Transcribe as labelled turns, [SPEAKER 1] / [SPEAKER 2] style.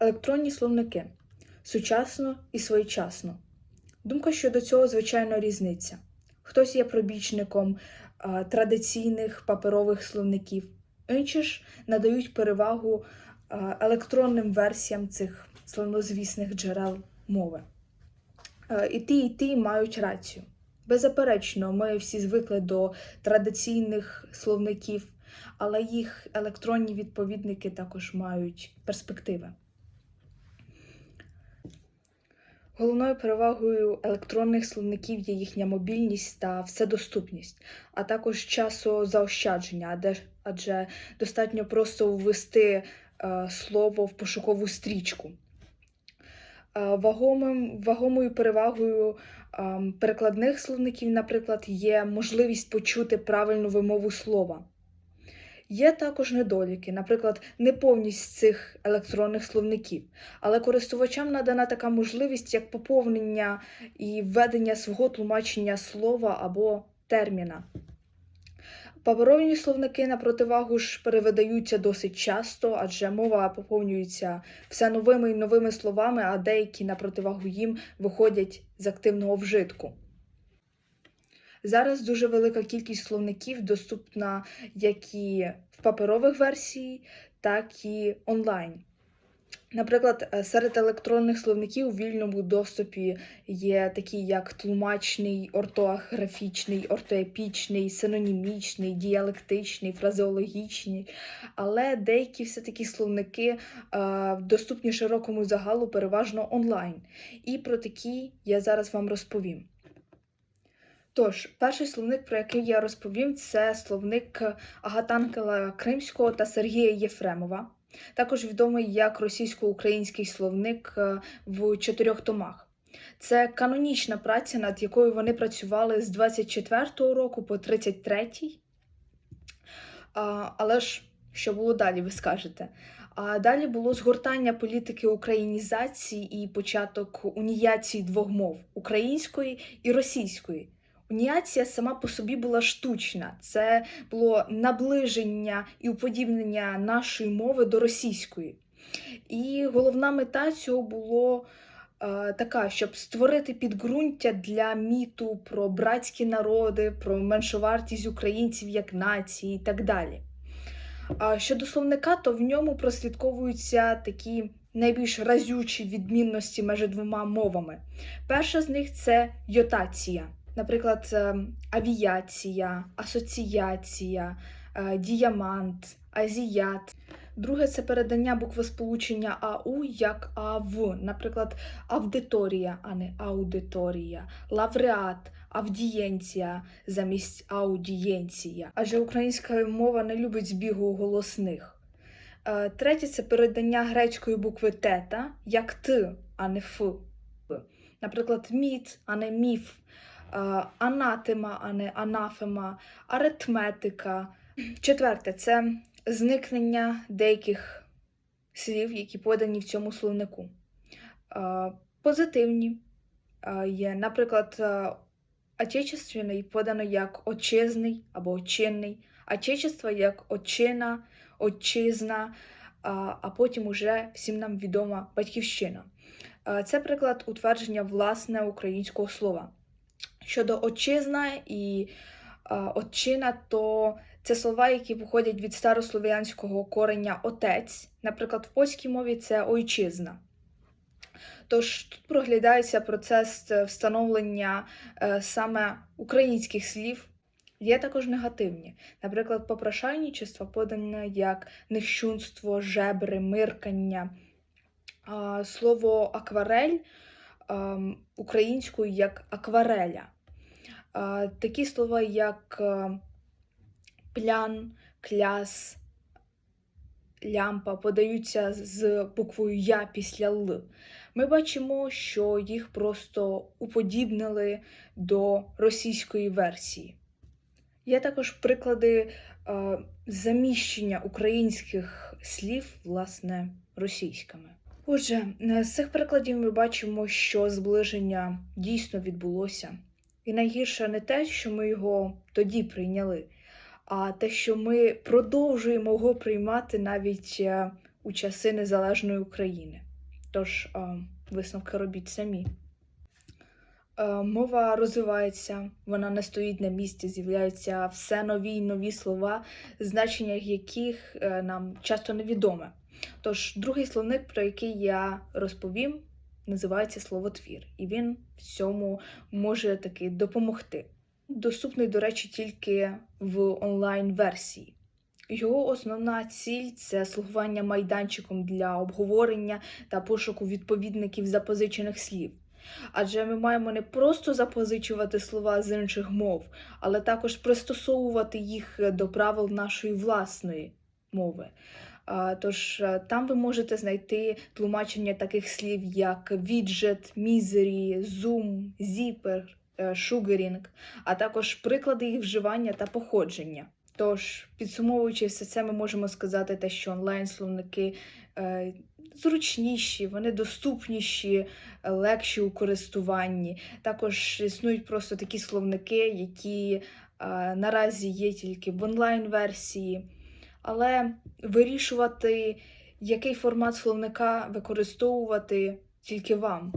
[SPEAKER 1] Електронні словники сучасно і своєчасно. Думка щодо цього, звичайно, різниця. Хтось є пробічником а, традиційних паперових словників, інші ж надають перевагу а, електронним версіям цих славнозвісних джерел мови. Е, І ті, і ті мають рацію. Беззаперечно, ми всі звикли до традиційних словників, але їх електронні відповідники також мають перспективи. Головною перевагою електронних словників є їхня мобільність та вседоступність, а також часозаощадження, адже- достатньо просто ввести е, слово в пошукову стрічку. Е, Вагомим, вагомою перевагою ем, перекладних словників, наприклад, є можливість почути правильну вимову слова. Є також недоліки, наприклад, неповність цих електронних словників, але користувачам надана така можливість, як поповнення і введення свого тлумачення слова або терміна. Паперові словники на противагу ж перевидаються досить часто, адже мова поповнюється все новими і новими словами, а деякі на противагу їм виходять з активного вжитку. Зараз дуже велика кількість словників доступна як і в паперових версії, так і онлайн. Наприклад, е, серед електронних словників у вільному доступі є такі, як тлумачний, ортографічний, ортоепічний, синонімічний, діалектичний, фразеологічний. Але деякі все-таки словники е, доступні широкому загалу переважно онлайн. І про такі я зараз вам розповім. Тож, перший словник, про який я розповім, це словник Агатангела Кримського та Сергія Єфремова, також відомий як російсько-український словник е, в чотирьох томах. Це канонічна праця, над якою вони працювали з 24-го року по 33-й. А, Але ж що було далі, ви скажете? А далі було згортання політики українізації і початок уніяції двох мов української і російської. Уніація сама по собі була штучна, це було наближення і уподібнення нашої мови до російської. І головна мета цього було е, така, щоб створити підґрунтя для міту про братські народи, про меншовартість українців як нації і так далі. А щодо словника, то в ньому прослідковуються такі найбільш разючі відмінності між двома мовами. Перша з них це йотація наприклад, е, авіація, асоціація, е, діамант, азіят. Друге це передання буквосполучення АУ як АВ, наприклад, аудиторія, а не аудиторія, лавреат, авдієнція замість аудієнція. Адже українська мова не любить збігу голосних. Е, Третє це передання грецької букви тета як Т, а не Ф. Наприклад, міт, а не міф анатема, а не анафема, аритметика. Четверте це зникнення деяких слів, які подані в цьому словнику. Е, Позитивні е, є, наприклад, е, отечественний подано як отчизний або отчинний, отечество як отчина, отчизна, а потім уже всім нам відома батьківщина. Е, Це приклад утвердження власне українського слова. Щодо отчизна і е, отчина, то це слова, які походять від старослов'янського кореня отець. Наприклад, в польській мові це ойчизна. Тож тут проглядається процес е, встановлення е, саме українських слів. Є також негативні. Наприклад, попрошайничество подане як нещунство, жебри, миркання. А, Слово акварель ем, українською як аквареля. Такі слова, як е, плян, кляс, лямпа подаються з буквою Я після Л. Ми бачимо, що їх просто уподібнили до російської версії. Є також приклади е, заміщення українських слів, власне, російськими. Отже, е, з цих прикладів ми бачимо, що зближення дійсно відбулося. І найгірше не те, що ми його тоді прийняли, а те, що ми продовжуємо його приймати навіть е, у часи незалежної України. Тож е, висновки робіть самі. Е, Мова розвивається, вона не стоїть на місці, з'являються все нові й нові слова, значення яких нам часто невідоме. Тож другий словник, про який я розповім, називається словотвір, і він в цьому може таки допомогти. Доступний, до речі, тільки в онлайн-версії. Його основна ціль це слугування майданчиком для обговорення та пошуку відповідників запозичених слів. Адже ми маємо не просто запозичувати слова з інших мов, але також пристосовувати їх до правил нашої власної мови. Тож е, там ви можете знайти тлумачення таких слів, як віджет, мізері, зум, зіпер, е, шугерінг, а також приклади їх вживання та походження. Тож, підсумовуючи все це, ми можемо сказати те, що онлайн-словники е, зручніші, вони доступніші, легші у користуванні. Також існують просто такі словники, які наразі є тільки в онлайн-версії. Але вирішувати, який формат словника використовувати, тільки вам.